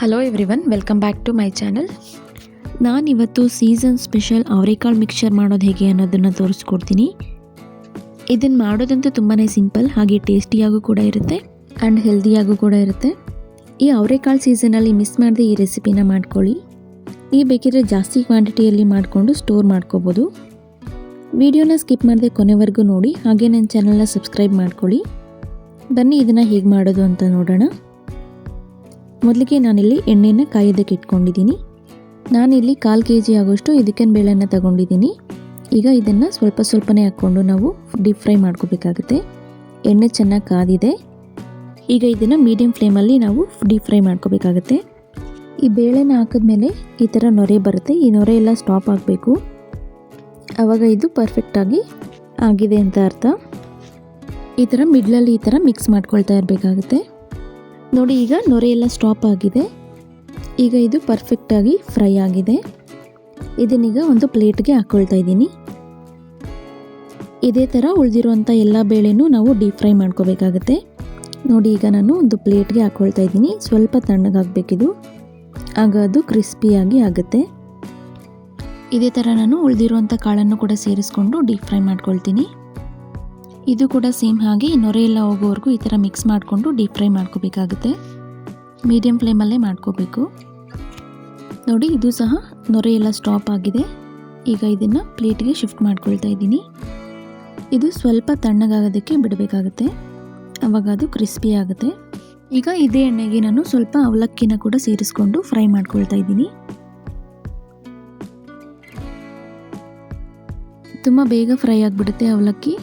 Hello everyone welcome back to my channel ನಾನಿವತ್ತು season special ಅವರೆಕಾಳು mixer ಮಾಡೋದು ಹೇಗೆ ಅನ್ನೋದನ್ನು ತೋರಿಸ್ಕೊಡ್ತೀನಿ. ಇದನ್ನು ಮಾಡೋದಂತೂ ತುಂಬಾ ಸಿಂಪಲ್ ಹಾಗೆ ಟೇಸ್ಟಿಯಾಗೂ ಕೂಡ ಇರುತ್ತೆ ಆ್ಯಂಡ್ ಹೆಲ್ದಿಯಾಗೂ ಕೂಡ ಇರುತ್ತೆ. ಈ ಅವರೆಕಾಳು ಸೀಸನಲ್ಲಿ ಮಿಸ್ ಮಾಡದೆ ಈ ರೆಸಿಪಿನ ಮಾಡ್ಕೊಳ್ಳಿ. ನೀವು ಬೇಕಿದ್ರೆ ಜಾಸ್ತಿ ಕ್ವಾಂಟಿಟಿಯಲ್ಲಿ ಮಾಡಿಕೊಂಡು ಸ್ಟೋರ್ ಮಾಡ್ಕೋಬೋದು. ವಿಡಿಯೋನ ಸ್ಕಿಪ್ ಮಾಡದೆ ಕೊನೆವರೆಗೂ ನೋಡಿ, ಹಾಗೆ ನನ್ನ ಚಾನಲ್ನ ಸಬ್ಸ್ಕ್ರೈಬ್ ಮಾಡ್ಕೊಳ್ಳಿ. ಬನ್ನಿ ಇದನ್ನು ಹೇಗೆ ಮಾಡೋದು ಅಂತ ನೋಡೋಣ. ಮೊದಲಿಗೆ ನಾನಿಲ್ಲಿ ಎಣ್ಣೆನ ಕಾಯೋದಕ್ಕೆ ಇಟ್ಕೊಂಡಿದ್ದೀನಿ. ನಾನಿಲ್ಲಿ ಕಾಲು ಕೆ ಜಿ ಆಗೋಷ್ಟು ಇದಕ್ಕೇನು ಬೇಳೆನ ತಗೊಂಡಿದ್ದೀನಿ. ಈಗ ಇದನ್ನು ಸ್ವಲ್ಪ ಸ್ವಲ್ಪನೇ ಹಾಕ್ಕೊಂಡು ನಾವು ಡೀಪ್ ಫ್ರೈ ಮಾಡ್ಕೋಬೇಕಾಗುತ್ತೆ. ಎಣ್ಣೆ ಚೆನ್ನಾಗಿ ಕಾದಿದೆ. ಈಗ ಇದನ್ನು ಮೀಡಿಯಮ್ ಫ್ಲೇಮಲ್ಲಿ ನಾವು ಡೀಪ್ ಫ್ರೈ ಮಾಡ್ಕೋಬೇಕಾಗುತ್ತೆ. ಈ ಬೇಳೆನ ಹಾಕಿದ್ಮೇಲೆ ಈ ಥರ ನೊರೆ ಬರುತ್ತೆ. ಈ ನೊರೆ ಎಲ್ಲ ಸ್ಟಾಪ್ ಆಗಬೇಕು. ಆವಾಗ ಇದು ಪರ್ಫೆಕ್ಟಾಗಿ ಆಗಿದೆ ಅಂತ ಅರ್ಥ. ಈ ಥರ ಮಿಡ್ಲಲ್ಲಿ ಈ ಥರ ಮಿಕ್ಸ್ ಮಾಡ್ಕೊಳ್ತಾ ಇರಬೇಕಾಗುತ್ತೆ. ನೋಡಿ, ಈಗ ನೊರೆ ಎಲ್ಲ ಸ್ಟಾಪ್ ಆಗಿದೆ. ಈಗ ಇದು ಪರ್ಫೆಕ್ಟಾಗಿ ಫ್ರೈ ಆಗಿದೆ. ಇದನ್ನೀಗ ಒಂದು ಪ್ಲೇಟ್ಗೆ ಹಾಕ್ಕೊಳ್ತಾ ಇದ್ದೀನಿ. ಇದೇ ಥರ ಉಳಿದಿರುವಂಥ ಎಲ್ಲ ಬೇಳೆನೂ ನಾವು ಡೀಪ್ ಫ್ರೈ ಮಾಡ್ಕೋಬೇಕಾಗುತ್ತೆ. ನೋಡಿ, ಈಗ ನಾನು ಒಂದು ಪ್ಲೇಟ್ಗೆ ಹಾಕ್ಕೊಳ್ತಾ ಇದ್ದೀನಿ. ಸ್ವಲ್ಪ ತಣ್ಣಗಾಗಬೇಕಿದು ಆಗ ಅದು ಕ್ರಿಸ್ಪಿಯಾಗಿ ಆಗುತ್ತೆ. ಇದೇ ಥರ ನಾನು ಉಳಿದಿರುವಂಥ ಕಾಳನ್ನು ಕೂಡ ಸೇರಿಸ್ಕೊಂಡು ಡೀಪ್ ಫ್ರೈ ಮಾಡ್ಕೊಳ್ತೀನಿ. ಇದು ಕೂಡ ಸೇಮ್ ಹಾಗೆ ನೊರೆ ಎಲ್ಲ ಹೋಗೋವರೆಗೂ ಈ ಥರ ಮಿಕ್ಸ್ ಮಾಡಿಕೊಂಡು ಡೀಪ್ ಫ್ರೈ ಮಾಡ್ಕೋಬೇಕಾಗುತ್ತೆ. ಮೀಡಿಯಮ್ ಫ್ಲೇಮಲ್ಲೇ ಮಾಡ್ಕೋಬೇಕು. ನೋಡಿ, ಇದು ಸಹ ನೊರೆ ಎಲ್ಲ ಸ್ಟಾಪ್ ಆಗಿದೆ. ಈಗ ಇದನ್ನು ಪ್ಲೇಟ್ಗೆ ಶಿಫ್ಟ್ ಮಾಡ್ಕೊಳ್ತಾ ಇದ್ದೀನಿ. ಇದು ಸ್ವಲ್ಪ ತಣ್ಣಗಾಗೋದಕ್ಕೆ ಬಿಡಬೇಕಾಗುತ್ತೆ. ಆವಾಗ ಅದು ಕ್ರಿಸ್ಪಿ ಆಗುತ್ತೆ. ಈಗ ಇದೇ ಎಣ್ಣೆಗೆ ನಾನು ಸ್ವಲ್ಪ ಅವಲಕ್ಕಿನ ಕೂಡ ಸೇರಿಸ್ಕೊಂಡು ಫ್ರೈ ಮಾಡ್ಕೊಳ್ತಾ ಇದ್ದೀನಿ. ತುಂಬ ಬೇಗ ಫ್ರೈ ಆಗಿಬಿಡುತ್ತೆ ಅವಲಕ್ಕಿ.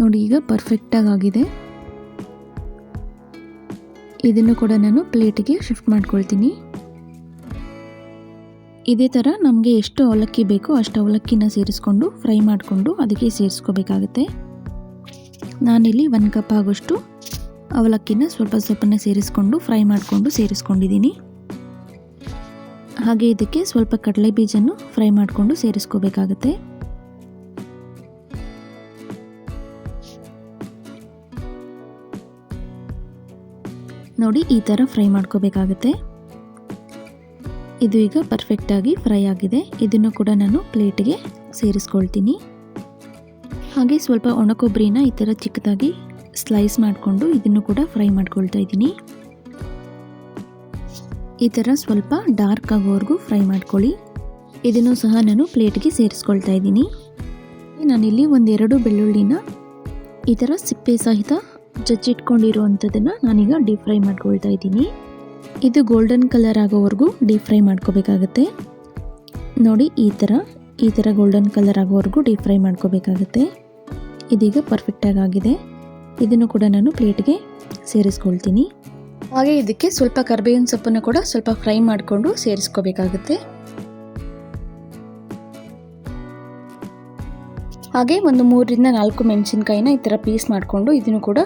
ನೋಡಿ, ಈಗ ಪರ್ಫೆಕ್ಟಾಗಿ ಆಗಿದೆ ಇದನ್ನು ಕೂಡ ನಾನು ಪ್ಲೇಟಿಗೆ ಶಿಫ್ಟ್ ಮಾಡ್ಕೊಳ್ತೀನಿ. ಇದೇ ಥರ ನಮಗೆ ಎಷ್ಟು ಅವಲಕ್ಕಿ ಬೇಕೋ ಅಷ್ಟು ಅವಲಕ್ಕಿನ ಸೇರಿಸ್ಕೊಂಡು ಫ್ರೈ ಮಾಡಿಕೊಂಡು ಅದಕ್ಕೆ ಸೇರಿಸ್ಕೋಬೇಕಾಗತ್ತೆ. ನಾನಿಲ್ಲಿ ಒಂದು ಕಪ್ ಆಗೋಷ್ಟು ಅವಲಕ್ಕಿನ ಸ್ವಲ್ಪ ಸ್ವಲ್ಪನ ಸೇರಿಸ್ಕೊಂಡು ಫ್ರೈ ಮಾಡಿಕೊಂಡು ಸೇರಿಸ್ಕೊಂಡಿದ್ದೀನಿ. ಹಾಗೆ ಇದಕ್ಕೆ ಸ್ವಲ್ಪ ಕಡಲೆ ಬೀಜನ್ನು ಫ್ರೈ ಮಾಡಿಕೊಂಡು ಸೇರಿಸ್ಕೋಬೇಕಾಗತ್ತೆ. ನೋಡಿ ಈ ಥರ ಫ್ರೈ ಮಾಡ್ಕೋಬೇಕಾಗುತ್ತೆ. ಇದು ಈಗ ಪರ್ಫೆಕ್ಟಾಗಿ ಫ್ರೈ ಆಗಿದೆ. ಇದನ್ನು ಕೂಡ ನಾನು ಪ್ಲೇಟ್ಗೆ ಸೇರಿಸ್ಕೊಳ್ತೀನಿ. ಹಾಗೆ ಸ್ವಲ್ಪ ಒಣಕೊಬ್ಬರಿನ ಈ ಥರ ಚಿಕ್ಕದಾಗಿ ಸ್ಲೈಸ್ ಮಾಡಿಕೊಂಡು ಇದನ್ನು ಕೂಡ ಫ್ರೈ ಮಾಡ್ಕೊಳ್ತಾ ಇದ್ದೀನಿ. ಈ ಥರ ಸ್ವಲ್ಪ ಡಾರ್ಕ್ ಆಗೋವರೆಗೂ ಫ್ರೈ ಮಾಡ್ಕೊಳ್ಳಿ. ಇದನ್ನು ಸಹ ನಾನು ಪ್ಲೇಟ್ಗೆ ಸೇರಿಸ್ಕೊಳ್ತಾ ಇದ್ದೀನಿ. ನಾನಿಲ್ಲಿ ಒಂದೆರಡು ಬೆಳ್ಳುಳ್ಳಿನ ಈ ಥರ ಸಿಪ್ಪೆ ಸಹಿತ ಜಜ್ಜಿಟ್ಕೊಂಡಿರುವಂಥದ್ದನ್ನು ನಾನೀಗ ಡೀಪ್ ಫ್ರೈ ಮಾಡ್ಕೊಳ್ತಾ ಇದ್ದೀನಿ. ಇದು ಗೋಲ್ಡನ್ ಕಲರ್ ಆಗೋವರೆಗೂ ಡೀಪ್ ಫ್ರೈ ಮಾಡ್ಕೋಬೇಕಾಗತ್ತೆ. ನೋಡಿ, ಈ ಥರ ಈ ಥರ ಗೋಲ್ಡನ್ ಕಲರ್ ಆಗೋವರೆಗೂ ಡೀಪ್ ಫ್ರೈ ಮಾಡ್ಕೋಬೇಕಾಗತ್ತೆ. ಇದೀಗ ಪರ್ಫೆಕ್ಟಾಗಿ ಆಗಿದೆ. ಇದನ್ನು ಕೂಡ ನಾನು ಪ್ಲೇಟ್ಗೆ ಸೇರಿಸ್ಕೊಳ್ತೀನಿ. ಹಾಗೆ ಇದಕ್ಕೆ ಸ್ವಲ್ಪ ಕರ್ಬೇವಿನ ಸೊಪ್ಪನ್ನು ಕೂಡ ಸ್ವಲ್ಪ ಫ್ರೈ ಮಾಡಿಕೊಂಡು ಸೇರಿಸ್ಕೋಬೇಕಾಗುತ್ತೆ. ಹಾಗೆ ಒಂದು ಮೂರರಿಂದ ನಾಲ್ಕು ಮೆಣಸಿನ್ಕಾಯಿನ ಈ ಥರ ಪೀಸ್ ಮಾಡಿಕೊಂಡು ಇದನ್ನು ಕೂಡ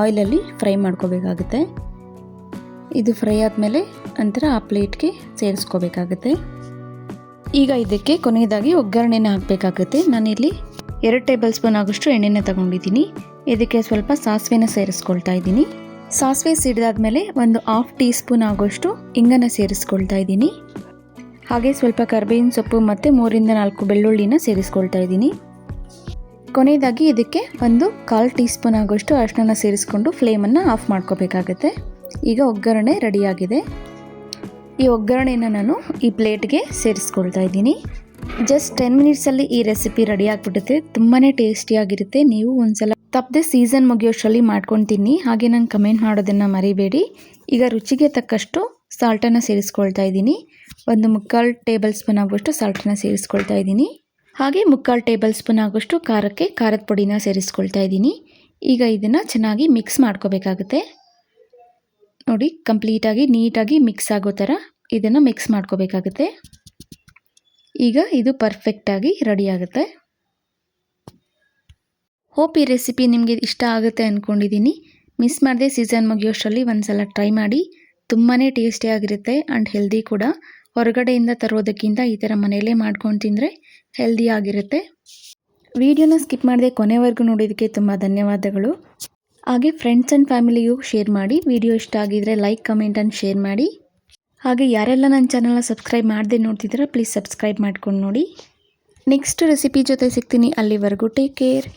ಆಯಿಲಲ್ಲಿ ಫ್ರೈ ಮಾಡ್ಕೋಬೇಕಾಗುತ್ತೆ. ಇದು ಫ್ರೈ ಆದಮೇಲೆ ನಂತರ ಆ ಪ್ಲೇಟ್ಗೆ ಸೇರಿಸ್ಕೋಬೇಕಾಗುತ್ತೆ. ಈಗ ಇದಕ್ಕೆ ಕೊನೆಯದಾಗಿ ಒಗ್ಗರಣೆನ ಹಾಕಬೇಕಾಗುತ್ತೆ. ನಾನಿಲ್ಲಿ ಎರಡು ಟೇಬಲ್ ಸ್ಪೂನ್ ಆಗೋಷ್ಟು ಎಣ್ಣೆನ ತಗೊಂಡಿದ್ದೀನಿ. ಇದಕ್ಕೆ ಸ್ವಲ್ಪ ಸಾಸಿವೆನ ಸೇರಿಸ್ಕೊಳ್ತಾ ಇದ್ದೀನಿ. ಸಾಸಿವೆ ಸಿಡಿದಾದ್ಮೇಲೆ ಒಂದು ಹಾಫ್ ಟೀ ಸ್ಪೂನ್ ಆಗೋಷ್ಟು ಇಂಗನ ಸೇರಿಸ್ಕೊಳ್ತಾ ಇದ್ದೀನಿ. ಹಾಗೆ ಸ್ವಲ್ಪ ಕರ್ಬೇವಿನ ಸೊಪ್ಪು ಮತ್ತು ಮೂರಿಂದ ನಾಲ್ಕು ಬೆಳ್ಳುಳ್ಳಿನ ಸೇರಿಸ್ಕೊಳ್ತಾ ಇದ್ದೀನಿ. ಕೊನೆಯದಾಗಿ ಇದಕ್ಕೆ ಒಂದು ಕಾಲು ಟೀ ಸ್ಪೂನ್ ಆಗೋಷ್ಟು ಅರಿಶಿನ ಸೇರಿಸ್ಕೊಂಡು ಫ್ಲೇಮನ್ನು ಆಫ್ ಮಾಡ್ಕೋಬೇಕಾಗತ್ತೆ. ಈಗ ಒಗ್ಗರಣೆ ರೆಡಿಯಾಗಿದೆ. ಈ ಒಗ್ಗರಣೆನ ನಾನು ಈ ಪ್ಲೇಟ್ಗೆ ಸೇರಿಸ್ಕೊಳ್ತಾ ಇದ್ದೀನಿ. ಜಸ್ಟ್ ಟೆನ್ ಮಿನಿಟ್ಸಲ್ಲಿ ಈ ರೆಸಿಪಿ ರೆಡಿ ಆಗಿಬಿಡುತ್ತೆ. ತುಂಬಾ ಟೇಸ್ಟಿಯಾಗಿರುತ್ತೆ. ನೀವು ಒಂದ್ಸಲ ತಪ್ಪದೆ ಸೀಸನ್ ಮುಗಿಯೋಷ್ಟರಲ್ಲಿ ಮಾಡ್ಕೊಂಡು ತಿನ್ನಿ ಹಾಗೆ ನಂಗೆ ಕಮೆಂಟ್ ಮಾಡೋದನ್ನು ಮರಿಬೇಡಿ. ಈಗ ರುಚಿಗೆ ತಕ್ಕಷ್ಟು ಸಾಲ್ಟನ್ನು ಸೇರಿಸ್ಕೊಳ್ತಾ ಇದ್ದೀನಿ. ಒಂದು ಮುಕ್ಕಾಲು ಟೇಬಲ್ ಸ್ಪೂನ್ ಆಗುವಷ್ಟು ಸಾಲ್ಟನ್ನು ಸೇರಿಸ್ಕೊಳ್ತಾ ಇದ್ದೀನಿ. ಹಾಗೆ ಮುಕ್ಕಾಲು ಟೇಬಲ್ ಸ್ಪೂನ್ ಆಗೋಷ್ಟು ಖಾರಕ್ಕೆ ಖಾರದ ಪುಡಿನ ಸೇರಿಸ್ಕೊಳ್ತಾ ಇದ್ದೀನಿ. ಈಗ ಇದನ್ನು ಚೆನ್ನಾಗಿ ಮಿಕ್ಸ್ ಮಾಡ್ಕೋಬೇಕಾಗುತ್ತೆ. ನೋಡಿ, ಕಂಪ್ಲೀಟಾಗಿ ನೀಟಾಗಿ ಮಿಕ್ಸ್ ಆಗೋ ಥರ ಇದನ್ನು ಮಿಕ್ಸ್ ಮಾಡ್ಕೋಬೇಕಾಗುತ್ತೆ. ಈಗ ಇದು ಪರ್ಫೆಕ್ಟಾಗಿ ರೆಡಿ ಆಗುತ್ತೆ. ಹೋಪ್ ಈ ರೆಸಿಪಿ ನಿಮಗೆ ಇಷ್ಟ ಆಗುತ್ತೆ ಅಂದ್ಕೊಂಡಿದ್ದೀನಿ ಮಿಸ್ ಮಾಡದೆ ಸೀಸನ್ ಮುಗಿಯೋಷ್ಟರಲ್ಲಿ ಒಂದು ಸಲ ಟ್ರೈ ಮಾಡಿ. ತುಂಬಾ ಟೇಸ್ಟಿಯಾಗಿರುತ್ತೆ ಆ್ಯಂಡ್ ಹೆಲ್ದಿ ಕೂಡ. ಹೊರಗಡೆಯಿಂದ ತರೋದಕ್ಕಿಂತ ಈ ಥರ ಮನೆಯಲ್ಲೇ ಮಾಡ್ಕೊಂಡು ತಿಂದರೆ ಹೆಲ್ದಿ ಆಗಿರುತ್ತೆ. ವಿಡಿಯೋನ ಸ್ಕಿಪ್ ಮಾಡದೆ ಕೊನೆವರೆಗೂ ನೋಡೋದಕ್ಕೆ ತುಂಬ ಧನ್ಯವಾದಗಳು. ಹಾಗೆ ಫ್ರೆಂಡ್ಸ್ ಆ್ಯಂಡ್ ಫ್ಯಾಮಿಲಿಗೂ ಶೇರ್ ಮಾಡಿ, ವಿಡಿಯೋ ಇಷ್ಟ ಆಗಿದರೆ ಲೈಕ್ ಕಮೆಂಟ್ ಆ್ಯಂಡ್ ಶೇರ್ ಮಾಡಿ. ಹಾಗೆ ಯಾರೆಲ್ಲ ನನ್ನ ಚಾನಲ್ನ ಸಬ್ಸ್ಕ್ರೈಬ್ ಮಾಡದೆ ನೋಡ್ತಿದ್ದೀರಾ ಪ್ಲೀಸ್ ಸಬ್ಸ್ಕ್ರೈಬ್ ಮಾಡ್ಕೊಂಡು ನೋಡಿ. ನೆಕ್ಸ್ಟ್ ರೆಸಿಪಿ ಜೊತೆ ಸಿಗ್ತೀನಿ, ಅಲ್ಲಿವರೆಗೂ ಟೇಕ್ ಕೇರ್